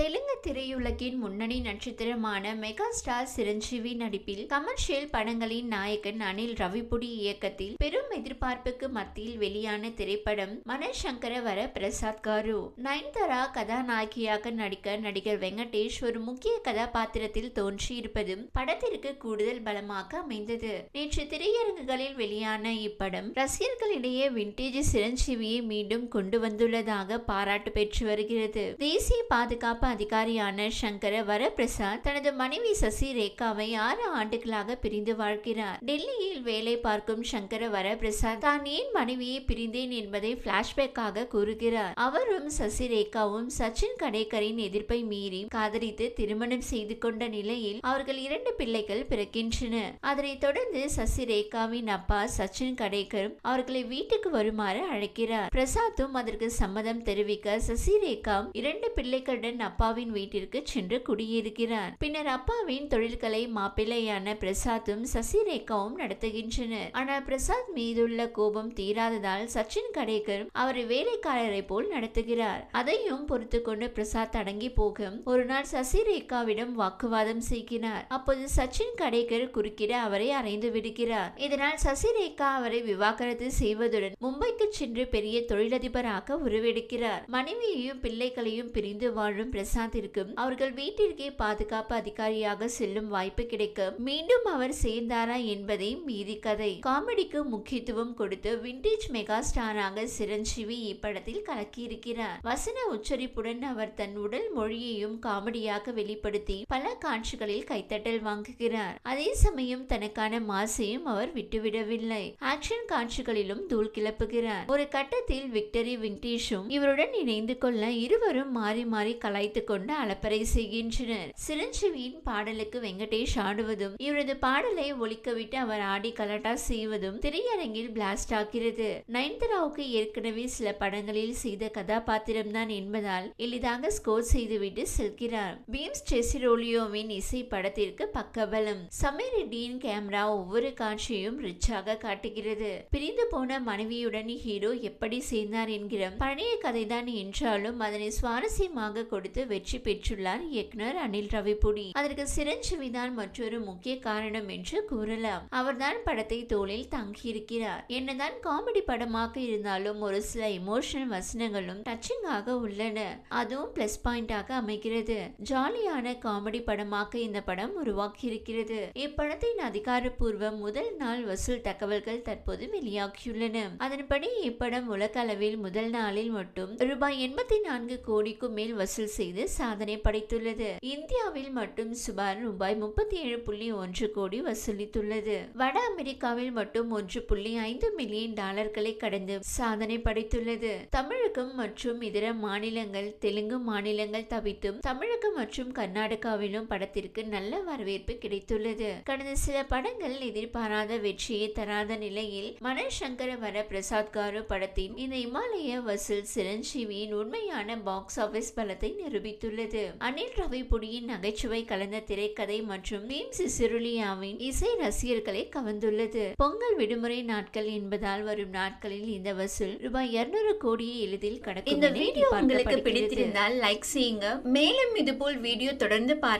தெலுங்கு திரையுலகின் முன்னணி நட்சத்திரமான mega star Chiranjeevi நடிப்பில் கமர்ஷியல் படங்களின் நாயகன் அனில் ரவிபுடி இயக்கத்தில் பெரும் எதிர்பார்ப்புக்கு மத்தியில் வெளியான திரைப்படம் மனசங்கர வர பிரசாத் காரு. நயன்தாரா கதாநாயகியாக நடிக்க நடிகர் வெங்கடேஷ் ஒரு முக்கிய கதாபாத்திரத்தில் தோன்றியிருப்பதும் படத்திற்கு கூடுதல் பலமாக அமைந்தது. நேற்று திரையரங்குகளில் வெளியான இப்படம் ரசிகர்களிடையே விண்டேஜ் சிரஞ்சீவியை மீண்டும் கொண்டு வந்துள்ளதாக பாராட்டு பெற்று வருகிறது. தேசிய பாதுகாப்பு அதிகாரியான சங்கர வரப்பிரசாத் தனது மனைவி சசி ரேகாவை ஆறு ஆண்டுகளாக பிரிந்து வாழ்கிறார். டெல்லியில் வேலை பார்க்கும் சங்கர வரப்பிரசாத் தான் ஏன் மனைவியை பிரிந்தேன் என்பதை பிளாஷ்பேக்காக கூறுகிறார். அவரும் சசி ரேகாவும் சச்சின் கடேக்கரின் எதிர்ப்பை மீறி காதலித்து திருமணம் செய்து கொண்ட நிலையில் அவர்கள் இரண்டு பிள்ளைகள் பிறக்கின்றன. அதனைத் தொடர்ந்து சசி ரேகாவின் அப்பா சச்சின் கடேக்கர் அவர்களை வீட்டுக்கு வருமாறு அழைக்கிறார். பிரசாத்தும் அதற்கு சம்மதம் தெரிவிக்க சசி ரேகா இரண்டு பிள்ளைகளுடன் அப்பா அப்பாவின் வீட்டிற்கு சென்று குடியிருக்கிறார் பின்னர் அப்பாவின் தொழில்களை மாப்பிள்ளையான பிரசாத்தும் சசிரேகாவும் நடத்துகின்றனர். ஆனால் பிரசாத் மீதுள்ள கோபம் தீராததால் சச்சின் கடேக்கர் அவரை வேலைக்காரரை போல் நடத்துகிறார். அதையும் பொறுத்து கொண்டு பிரசாத் அடங்கி போக ஒரு நாள் சசிரேகாவிடம் வாக்குவாதம் செய்கிறார். அப்போது சச்சின் கடேக்கர் குறுக்கிட அவரை அறைந்து விடுகிறார். இதனால் சசிரேகா அவரை விவாகரத்து செய்வதுடன் மும்பை வேலைக்கு சென்று பெரிய தொழிலதிபராக உருவெடுக்கிறார். மனைவியையும் பிள்ளைகளையும் பிரிந்து வாழும் பிரசாத்திற்கும் அவர்கள் வீட்டிற்கே பாதுகாப்பு அதிகாரியாக செல்லும் வாய்ப்பு கிடைக்க மீண்டும் அவர் சேர்ந்தாரா என்பதை மீதி கதை. காமெடிக்கு முக்கியத்துவம் கொடுத்து விண்டேஜ் மெகா ஸ்டாராக சிரஞ்சீவி இப்படத்தில் கலக்கியிருக்கிறார். வசன உச்சரிப்புடன் அவர் தன் உடல் மொழியையும் காமெடியாக வெளிப்படுத்தி பல காட்சிகளில் கைத்தட்டல் வாங்குகிறார். அதே சமயம் தனக்கான மாசையும் அவர் விட்டுவிடவில்லை. ஆக்ஷன் காட்சிகளிலும் தூள் கிளப்புகிறார். ஒரு கட்டத்தில் விக்டரி விண்டேஷும் இவருடன் இணைந்து கொள்ள இருவரும் மாறி மாறி கலாய்த்து கொண்டு அலப்பறை செய்கின்றனர் சிரஞ்சீவியின் பாடலுக்கு வெங்கடேஷ் ஆடுவதும் இவரது பாடலை ஒலிக்கவிட்டு அவர் ஆடி கலாட்டா செய்வதும் திரையரங்கில் பிளாஸ்ட் ஆகிறது. நயன்தாராவுக்கு ஏற்கனவே சில படங்களில் செய்த கதாபாத்திரம்தான் என்பதால் எளிதாக ஸ்கோர் செய்துவிட்டு செல்கிறார். பீம்ஸ் செசிரோலியோவின் இசை படத்திற்கு பக்கபலம். சமீர் ரெட்டியின் கேமரா ஒவ்வொரு காட்சியையும் ரிச்சாக காட்டுகிறது. பிரிந்து போன மனைவியுடன் ஹீரோ எப்படி சேர்ந்தார் என்கிற பழைய கதைதான் என்றாலும் அதனை சுவாரஸ்யமாக கொடுத்து வெற்றி பெற்றுள்ளார் இயக்குனர் அனில் ரவிபுடி. அதற்கு சிரஞ்சீவி தான் மற்றொரு முக்கிய காரணம் என்று கூறலாம். அவர்தான் படத்தை தோளில் தங்கியிருக்கிறார். என்னதான் காமெடி படமாக இருந்தாலும் ஒரு சில இமோஷனல் வசனங்களும் டச்சிங்காக உள்ளன. அதுவும் பிளஸ் பாயிண்டாக அமைகிறது. ஜாலியான காமெடி படமாக இந்த படம் உருவாக்கி இருக்கிறது இப்படத்தின் அதிகாரப்பூர்வ முதல் நாள் வசூல் தகவல்கள் தற்போது வெளியாகியுள்ளன. அதன்படி இப்படம் உலகளவில் முதல் நாளில் மட்டும் ரூபாய் எண்பத்தி நான்கு கோடிக்கும் மேல் வசூல் செய்து சாதனை படைத்துள்ளது. இந்தியாவில் மட்டும் சுமார் ரூபாய் முப்பத்தி ஏழு புள்ளி ஒன்று கோடி வசூலித்துள்ளது. வட அமெரிக்காவில் மட்டும் ஒன்று புள்ளி ஐந்து மில்லியன் டாலர்களை கடந்து சாதனை படைத்துள்ளது. தமிழகம் மற்றும் இதர மாநிலங்கள் தெலுங்கு மாநிலங்கள் தவித்தும் தமிழகம் மற்றும் கர்நாடகாவிலும் படத்திற்கு நல்ல வரவேற்பு கிடைத்துள்ளது. கடந்த சில படங்கள் எதிர்பாராத வெற்றியை தராத நிலையில் மனசங்கர வர பிரசாத் காரு படத்தின் இந்த இமாலய வசூல் சிரஞ்சீவியின் உண்மையான பாக்ஸ் ஆபீஸ் பலத்தை நிரூபித்துள்ளது. அனில் ரவிபுடியின் நகைச்சுவை கலந்த திரைக்கதை மற்றும் பீம் சிசிருலியாவின் இசை ரசிகர்களை கவர்ந்துள்ளது. பொங்கல் விடுமுறை நாட்கள் என்பதால் வரும் நாட்களில் இந்த வசூல் ரூபாய் இருநூறு கோடியை எளிதில் கடக்கும் இந்த வீடியோ உங்களுக்கு. பிடித்திருந்தால் லைக் செய்யுங்க. மேலும் இதுபோல் வீடியோ தொடர்ந்து பார்க்க